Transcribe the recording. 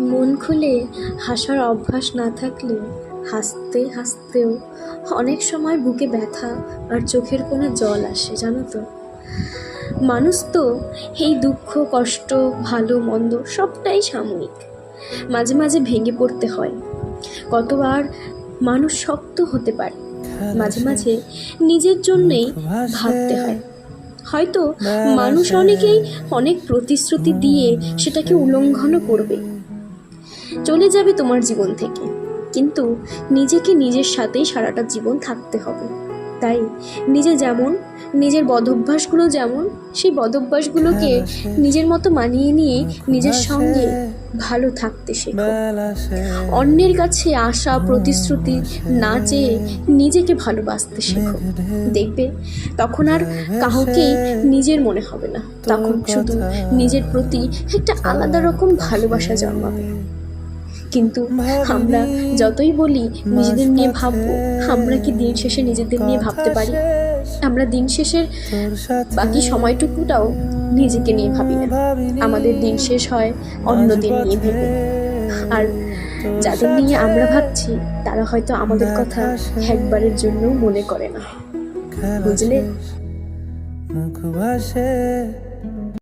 মন খুলে হাসার অভ্যাস না থাকলে হাসতে হাসতেও অনেক সময় বুকে ব্যথা আর চোখের কোণে জল আসে, জানো তো? মানুষ তো এই দুঃখ, কষ্ট, ভালো, মন্দ সবটাই সাময়িক। মাঝে মাঝে ভেঙে পড়তে হয়। কতবার মানুষ শক্ত হতে পারে, মাঝে মাঝে নিজের জন্যেই ভাবতে হয়। হয়তো মানুষ অনেকেই অনেক প্রতিশ্রুতি দিয়ে সেটাকে উল্লঙ্ঘনও করবে। চলে যাবে তোমার জীবন থেকে। কিন্তু নিজেকে নিজের সাথেই সারাটা জীবন থাকতে হবে। তাই নিজে যেমন নিজের বদভ্যাসগুলো যেমন সেই বদভ্যাসগুলোকে নিজের মতো মানিয়ে নিয়ে নিজের সঙ্গে ভালো থাকতে শেখো। অন্যের কাছে আশা প্রতিশ্রুতি না চেয়ে নিজেকে ভালোবাসতে শেখো। দেখবে তখন আর কাউকেই নিজের মনে হবে না। তখন শুধু নিজের প্রতি একটা আলাদা রকম ভালোবাসা জন্মাবে। কিন্তু আমরা যতই বলি, নিজেদের নিয়ে ভাববো, আমরা কি দিন শেষে নিজেদের নিয়ে ভাবতে পারি? আমরা দিন শেষের বাকি সময়টুকুটাও নিজেকে নিয়ে ভাবি না। আমাদের দিন শেষ হয় অন্য দিন নিয়ে ভেবে। আর যাদের নিয়ে আমরা ভাবছি, তারা হয়তো আমাদের কথা একবারের জন্য মনে করে না। বুঝলে?